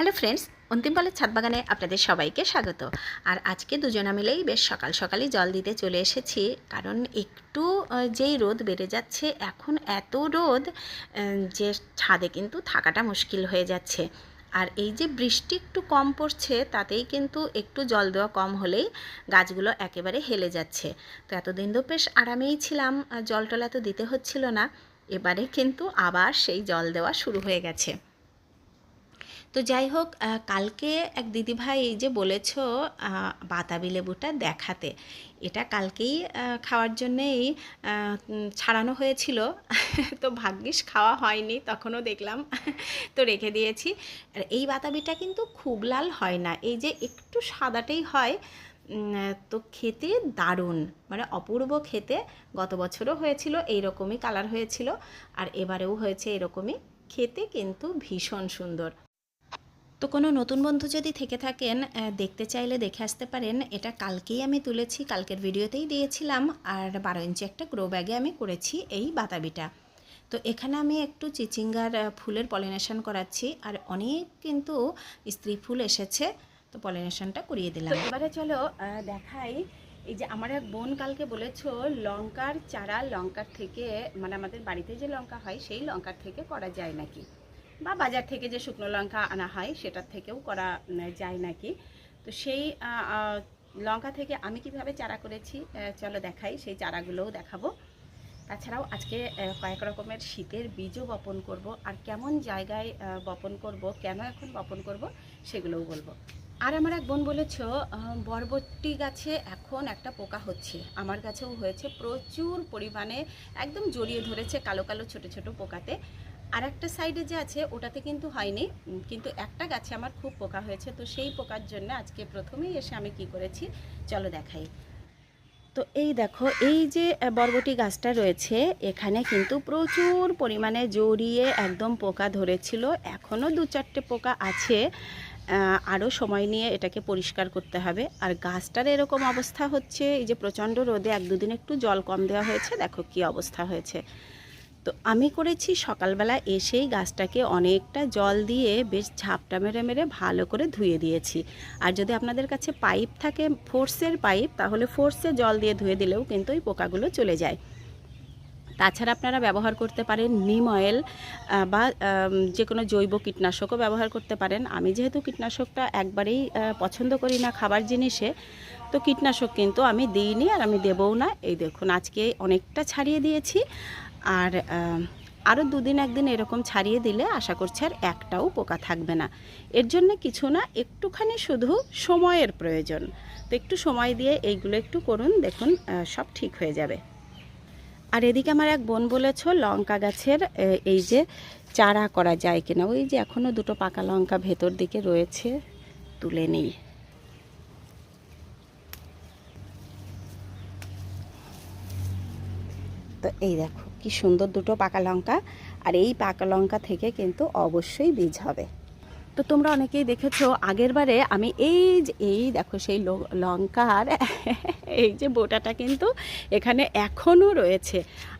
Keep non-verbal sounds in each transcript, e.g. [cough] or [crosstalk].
Hello friends অন্তিমকালের ছাদ বাগানে আপনাদের সবাইকে স্বাগত। আর আজকে দুজনা মিলেই বেশ সকাল সকালই জল দিতে চলে এসেছি, কারণ একটু যেই রোদ বেড়ে যাচ্ছে, এখন এত রোদ যে ছাদে কিন্তু থাকাটা মুশকিল হয়ে যাচ্ছে। আর এই যে বৃষ্টি একটু কম পড়ছে, তাতেই কিন্তু একটু জল দেওয়া কম হলেই গাছগুলো একেবারে হেলে যাচ্ছে। তো এতদিন তো বেশ আরামেই ছিলাম জল টল এত দিতে হচ্ছিল না, এবারে কিন্তু আবার সেই জল দেওয়া শুরু হয়ে গেছে। তো যাই হোক কালকে এক দিদিভাই এই যে বলেছ বাতাবি লেবুটা দেখাতে। এটা কালকেই খাওয়ার জন্যেই ছাড়ানো হয়েছিল। [laughs] তো ভাগ্যিস খাওয়া হয়নি, তখনও দেখলাম। [laughs] তো রেখে দিয়েছি। আর এই বাতাবিটা কিন্তু খুব লাল হয় না। এই যে একটু সাদাটাই হয় তো খেতে দারুণ। মানে অপূর্ব খেতে। গত বছরও হয়েছিল, এইরকমই কালার হয়েছিল। আর এবারেও হয়েছে এরকমই। খেতে কিন্তু ভীষণ সুন্দর। তো কোনো নতুন বন্ধু যদি থেকে থাকেন দেখতে চাইলে দেখে আসতে পারেন। এটা কালকেই আমি তুলেছি, কালকের ভিডিওতেই দিয়েছিলাম। আর বারো ইঞ্চি একটা গ্রো ব্যাগে আমি করেছি এই বাতাবিটা। তো এখানে আমি একটু চিচিঙ্গার ফুলের পলিনেশন করাচ্ছি। আর অনেক কিন্তু স্ত্রী ফুল এসেছে, তো পলিনেশনটা করিয়ে দিলাম। এবারে চলো দেখাই। এই যে আমার এক বোন কালকে বলেছ, লঙ্কার চারা লঙ্কার থেকে মানে আমাদের বাড়িতে যে লঙ্কা হয়, সেই লঙ্কার থেকে করা যায় নাকি? বা বাজার থেকে যে শুকনো লঙ্কা আনা হয়, সেটার থেকেও করা যায় নাকি? তো সেই লঙ্কা থেকে আমি কীভাবে চারা করেছি চলো দেখাই, সেই চারাগুলোও দেখাবো। তাছাড়াও আজকে কয়েক রকমের শীতের বীজও বপন করব, আর কেমন জায়গায় বপন করব, কেন এখন বপন করব, সেগুলোও বলব। আর আমার এক বোন বলেছ বরবটি গাছে এখন একটা পোকা হচ্ছে। আমার গাছেও হয়েছে প্রচুর পরিমাণে, একদম জড়িয়ে ধরেছে কালো কালো ছোট ছোট পোকাতে। আর একটা সাইডে যে আছে, ওটাতে কিন্তু হয়নি। কিন্তু একটা গাছে আমার খুব পোকা হয়েছে, তো সেই পোকার জন্য আজকে প্রথমেই এসে আমি কি করেছি, চলো দেখাই। তো এই দেখো, এই যে বরবটি গাছটা রয়েছে, এখানে কিন্তু প্রচুর পরিমাণে জড়িয়ে একদম পোকা ধরেছিল। এখনও দু চারটে পোকা আছে আরও সময় নিয়ে এটাকে পরিষ্কার করতে হবে। আর গাছটার এরকম অবস্থা হচ্ছে, এই যে প্রচণ্ড রোদে এক দুদিন একটু জল কম দেওয়া হয়েছে, দেখো কি অবস্থা হয়েছে। তো আমি করেছি, সকালবেলা এসেই গাছটাকে অনেকটা জল দিয়ে বেশ ঝাপটা মেরে মেরে ভালো করে ধুয়ে দিয়েছি। আর যদি আপনাদের কাছে পাইপ থাকে, ফোর্সের পাইপ, তাহলে ফোর্সে জল দিয়ে ধুয়ে দিলেও কিন্তু ওই পোকাগুলো চলে যায়। তাছাড়া আপনারা ব্যবহার করতে পারেন নিম অয়েল বা যে কোনো জৈব কীটনাশকও ব্যবহার করতে পারেন। আমি যেহেতু কীটনাশকটা একবারেই পছন্দ করি না খাবার জিনিসে, তো কীটনাশক কিন্তু আমি দিইনি আর আমি দেবও না। এই দেখুন, আজকে অনেকটা ছাড়িয়ে দিয়েছি। আর আরও দুদিন একদিন এরকম ছাড়িয়ে দিলে আশা করছি আর একটাও পোকা থাকবে না। এর জন্য কিছু না, একটুখানি শুধু সময়ের প্রয়োজন। তো একটু সময় দিয়ে এইগুলো একটু করুন, দেখুন সব ঠিক হয়ে যাবে। আর এদিকে আমার এক বোন বলেছ, লঙ্কা গাছের এই যে চারা করা যায় কিনা, ওই যে এখনও দুটো পাকা লঙ্কা ভেতর দিকে রয়েছে, তুলে নেই। তো এই দেখো কি সুন্দর দুটো পাকা লঙ্কা। আর এই পাকা লঙ্কা থেকে কিন্তু অবশ্যই বীজ হবে। তো তোমরা অনেকেই দেখেছ, আগের বারে আমি এই যে, এই দেখো সেই লঙ্কার [laughs] এই যে বোটাটা কিন্তু এখানে এখনও রয়েছে।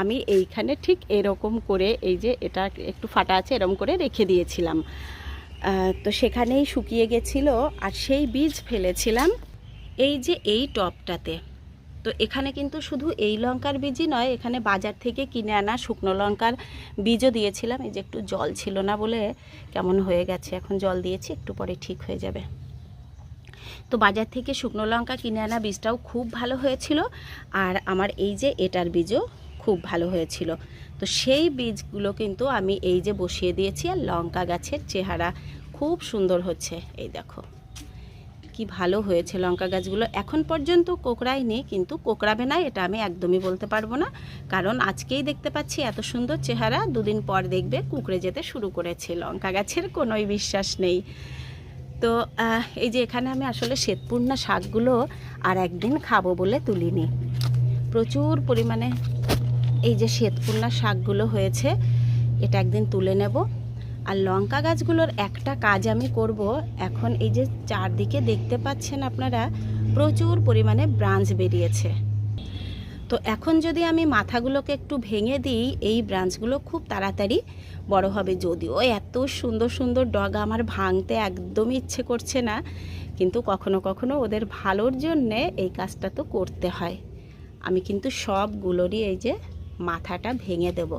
আমি এইখানে ঠিক এরকম করে এই যে এটা একটু ফাটা আছে, এরকম করে রেখে দিয়েছিলাম। তো সেখানেই শুকিয়ে গেছিল, আর সেই বীজ ফেলেছিলাম এই যে এই টপটাতে। তো এখানে কিন্তু শুধু এই লঙ্কার বীজই নয়, এখানে বাজার থেকে কিনে আনা শুকনো লঙ্কার বীজও দিয়েছিলাম। এই যে একটু জল ছিল না বলে কেমন হয়ে গেছে, এখন জল দিয়েছি, একটু পরে ঠিক হয়ে যাবে। তো বাজার থেকে শুকনো লঙ্কা কিনে আনা বীজটাও খুব ভালো হয়েছিল, আর আমার এই যে এটার বীজও খুব ভালো হয়েছিল। তো সেই বীজগুলো কিন্তু আমি এই যে বসিয়ে দিয়েছি, আর লঙ্কা গাছের চেহারা খুব সুন্দর হচ্ছে, এই দেখো। কি ভালো হয়েছে লঙ্কা গাছগুলো? এখন পর্যন্ত কোকড়ায়নি কিন্তু কোকড়াবে না, এটা আমি একদমই বলতে পারব না। কারণ আজকেই দেখতে পাচ্ছি এত সুন্দর চেহারা, দুদিন পর দেখবে কুকড়ে যেতে শুরু করেছে। লঙ্কা গাছের কোনোই বিশ্বাস নেই। তো এই যে এখানে আমি আসলে শ্বেতপূর্ণা শাকগুলো আর একদিন খাব বলে তুলিনি। প্রচুর পরিমাণে এই যে শ্বেতপূর্ণা শাকগুলো হয়েছে, এটা একদিন তুলে নেব। আর লঙ্কা গাছগুলোর একটা কাজ আমি করব। এখন এই যে চারদিকে দেখতে পাচ্ছেন আপনারা, প্রচুর পরিমাণে ব্রাঞ্চ বেরিয়েছে। তো এখন যদি আমি মাথাগুলোকে একটু ভেঙে দিই, এই ব্রাঞ্চগুলো খুব তাড়াতাড়ি বড় হবে। যদিও এত সুন্দর সুন্দর ডগা আমার ভাঙতে একদমই ইচ্ছে করছে না, কিন্তু কখনো কখনো ওদের ভালোর জন্যে এই কাজটা তো করতে হয়। আমি কিন্তু সবগুলোরই এই যে মাথাটা ভেঙে দেব।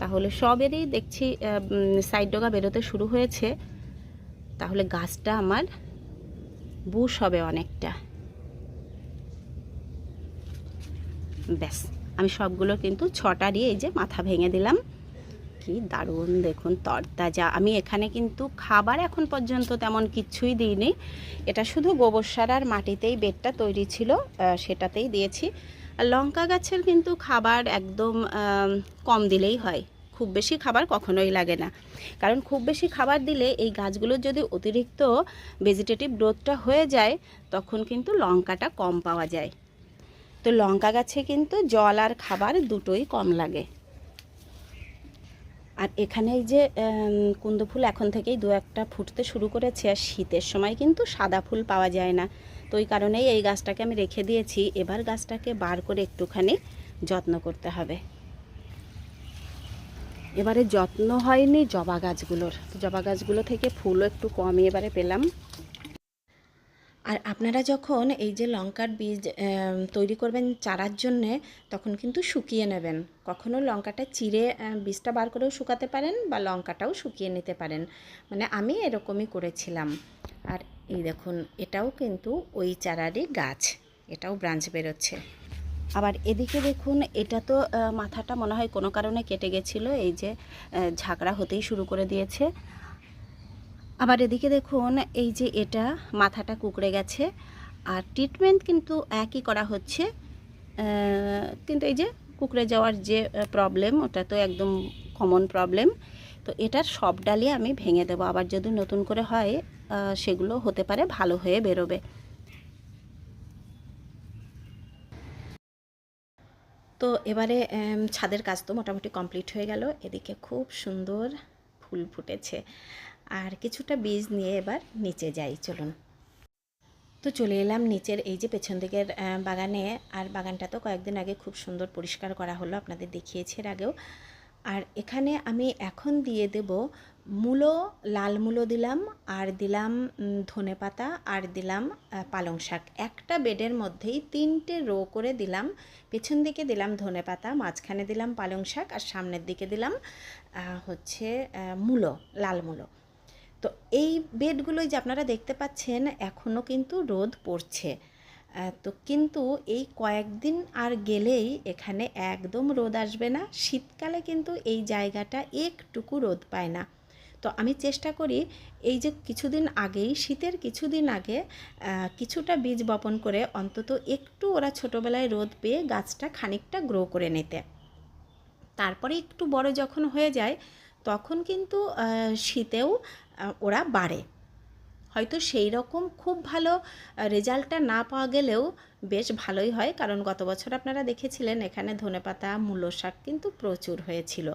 তাহলে সবেরই দেখছি সাইড ডগা বেরোতে শুরু হয়েছে। তাহলে গাছটা আমার বুশ হবে অনেকটা। ব্যাস, আমি সবগুলো কিন্তু ছটারই এই যে মাথা ভেঙে দিলাম। কি দারুণ, দেখুন, তরতাজা। আমি এখানে কিন্তু খাবার এখন পর্যন্ত তেমন কিচ্ছুই দিইনি। এটা শুধু গোবর সার আর মাটিতেই বেডটা তৈরি ছিল সেটাতেই দিয়েছি। লঙ্কা গাছের কিন্তু খাবার একদম কম দিলেই হয়। খুব বেশি খাবার কখনোই লাগে না। কারণ খুব বেশি খাবার দিলে এই গাছগুলোর যদি অতিরিক্ত ভেজিটেটিভ গ্রোথটা হয়ে যায়, তখন কিন্তু লঙ্কাটা কম পাওয়া যায়। তো লঙ্কা গাছে কিন্তু জল আর খাবার দুটোই কম লাগে। আর এখানে এই যে কুন্দ ফুল এখন থেকেই দু একটা ফুটতে শুরু করেছে, আর শীতের সময় কিন্তু সাদা ফুল পাওয়া যায় না। তো ওই কারণেই এই গাছটাকে আমি রেখে দিয়েছি। এবার গাছটাকে বার করে একটুখানি যত্ন করতে হবে। এবারে যত্ন হয়নি জবা গাছগুলোর। তো জবা গাছগুলো থেকে ফুলও একটু কমই এবারে পেলাম। আর আপনারা যখন এই যে লঙ্কার বীজ তৈরি করবেন চারার জন্যে তখন কিন্তু শুকিয়ে নেবেন। কখনো লঙ্কাটা আহ, বীজটা বার করেও শুকাতে পারেন বা লঙ্কাটাও শুকিয়ে নিতে পারেন। মানে আমি এরকমই করেছিলাম। আর এই দেখুন, এটাও কিন্তু ওই চারারই গাছ, এটাও ব্রাঞ্চ বেরোচ্ছে। আবার এদিকে দেখুন, এটা তো মাথাটা মনে হয় কোনো কারণে কেটে গেছিল, এই যে ঝাঁকড়া হতেই শুরু করে দিয়েছে। আবার এদিকে দেখুন, এই যে এটা মাথাটা কুকড়ে গেছে, আর ট্রিটমেন্ট কিন্তু একই করা হচ্ছে কিন্তু এই যে কুকড়ে যাওয়ার যে প্রবলেম ওটা তো একদম কমন প্রবলেম তো এটার সব ডালই আমি ভেঙে দেবো। আবার যদি নতুন করে হয় সেগুলো হতে পারে, ভালো হয়ে বেরোবে। তো এবারে ছাদের কাজ তো মোটামুটি কমপ্লিট হয়ে গেল। এদিকে খুব সুন্দর ফুল ফুটেছে। আর কিছুটা বীজ নিয়ে এবার নিচে যাই, চলুন। তো চলে এলাম নিচের, এই যে পেছন দিকের বাগানে। আর বাগানটা তো কয়েকদিন আগে খুব সুন্দর পরিষ্কার করা হলো, আপনাদের দেখিয়েছি এর আগেও। আর এখানে আমি এখন দিয়ে দেব মূলো, লাল মূলো দিলাম, আর দিলাম ধনে পাতা, আর দিলাম পালং শাক। একটা বেডের মধ্যেই তিনটে রো করে দিলাম। পেছন দিকে দিলাম ধনে পাতা, মাঝখানে দিলাম পালং শাক, আর সামনের দিকে দিলাম হচ্ছে মূলো, লাল মূলো। তো এই বেডগুলোই যে আপনারা দেখতে পাচ্ছেন এখনও কিন্তু রোদ পড়ছে। তো কিন্তু এই কয়েকদিন আর গেলেই এখানে একদম রোদ আসবে না। শীতকালে কিন্তু এই জায়গাটা একটুকু রোদ পায় না। তো আমি চেষ্টা করি এই যে কিছুদিন আগেই, শীতের কিছুদিন আগে কিছুটা বীজ বপন করে অন্তত একটু ওরা ছোটোবেলায় রোদ পেয়ে গাছটা খানিকটা গ্রো করে নিতে। তারপরে একটু বড় যখন হয়ে যায়, তখন কিন্তু শীতেও ওরা বাড়ে। হয়তো সেই রকম খুব ভালো রেজাল্টটা না পাওয়া গেলেও বেশ ভালোই হয়। কারণ গত বছর আপনারা দেখেছিলেন, এখানে ধনেপাতা, মূলো শাক কিন্তু প্রচুর হয়েছিল।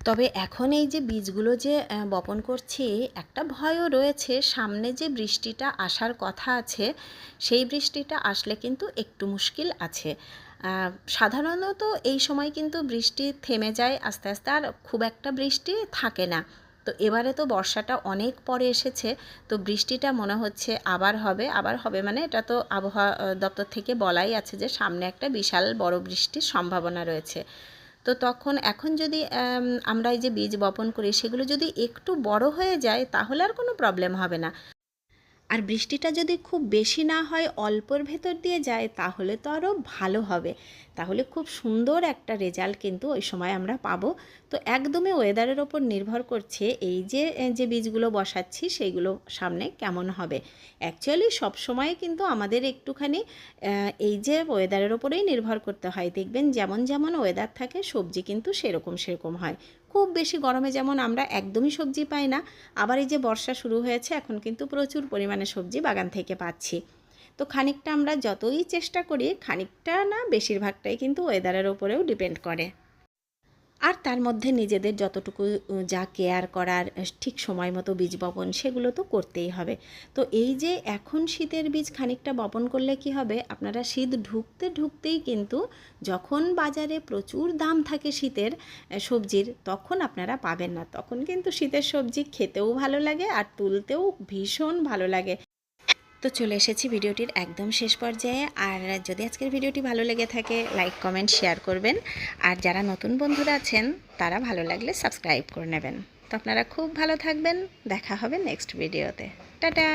তবে এখন এই যে বীজগুলো যে বপন করছি, একটা ভয়ও রয়েছে। সামনে যে বৃষ্টিটা আসার কথা আছে, সেই বৃষ্টিটা আসলে কিন্তু একটু মুশকিল আছে। সাধারণত এই সময় কিন্তু বৃষ্টি থেমে যায়, আস্তে আস্তে আর খুব একটা বৃষ্টি থাকে না। তো এবারে তো বর্ষাটা অনেক পরে এসেছে, তো বৃষ্টিটা মনে হচ্ছে আবার হবে আবার হবে মানে এটা তো আবহাওয়া দপ্তর থেকে বলাই আছে যে সামনে একটা বিশাল বড় বৃষ্টির সম্ভাবনা রয়েছে। তো তখন এখন যদি আম, আমরা এই যে বীজ বপন করি সেগুলো যদি একটু বড় হয়ে যায় তাহলে আর কোনো প্রবলেম হবে না। আর বৃষ্টিটা যদি খুব বেশি না হয় অল্পর ভেতর দিয়ে যায়, তাহলে তো আরও ভালো হবে। তাহলে খুব সুন্দর একটা রেজাল্ট কিন্তু ওই সময় আমরা পাবো। তো একদমই ওয়েদারের ওপর নির্ভর করছে এই যে যে বীজগুলো বসাচ্ছি সেইগুলো সামনে কেমন হবে। অ্যাকচুয়ালি সব সময় কিন্তু আমাদের একটুখানি এই যে ওয়েদারের ওপরেই নির্ভর করতে হয়। দেখবেন যেমন যেমন ওয়েদার থাকে, সবজি কিন্তু সেরকম সেরকম হয়। খুব বেশি গরমে যেমন আমরা একদমই সবজি পাই না, আবার এই যে বর্ষা শুরু হয়েছে, এখন কিন্তু প্রচুর পরিমাণে সবজি বাগান থেকে পাচ্ছি। তো খানিকটা আমরা যতই চেষ্টা করি, খানিকটা না, বেশিরভাগটাই কিন্তু ওয়েদারের ওপরেও ডিপেন্ড করে। আর তার মধ্যে নিজেদের যতটুকু যা কেয়ার করার ঠিক সময় মতো বীজ বপন সেগুলো তো করতেই হবে। তো এই যে এখন শীতের বীজ খানিকটা বপন করলে কি হবে? আপনারা শীত ঢুকতে ঢুকতেই কিন্তু যখন বাজারে প্রচুর দাম থাকে শীতের সবজির, তখন আপনারা পাবেন না। তখন কিন্তু শীতের সবজি খেতেও ভালো লাগে আর তুলতেও ভীষণ ভালো লাগে। তো চলে এসেছি ভিডিওটির একদম শেষ পর্যায়ে। আর যদি আজকের ভিডিওটি ভালো লেগে থাকে, লাইক, কমেন্ট, শেয়ার করবেন। আর যারা নতুন বন্ধুরা আছেন, তারা ভালো লাগলে সাবস্ক্রাইব করে নেবেন। তো আপনারা খুব ভালো থাকবেন। দেখা হবে নেক্সট ভিডিওতে। টাটা!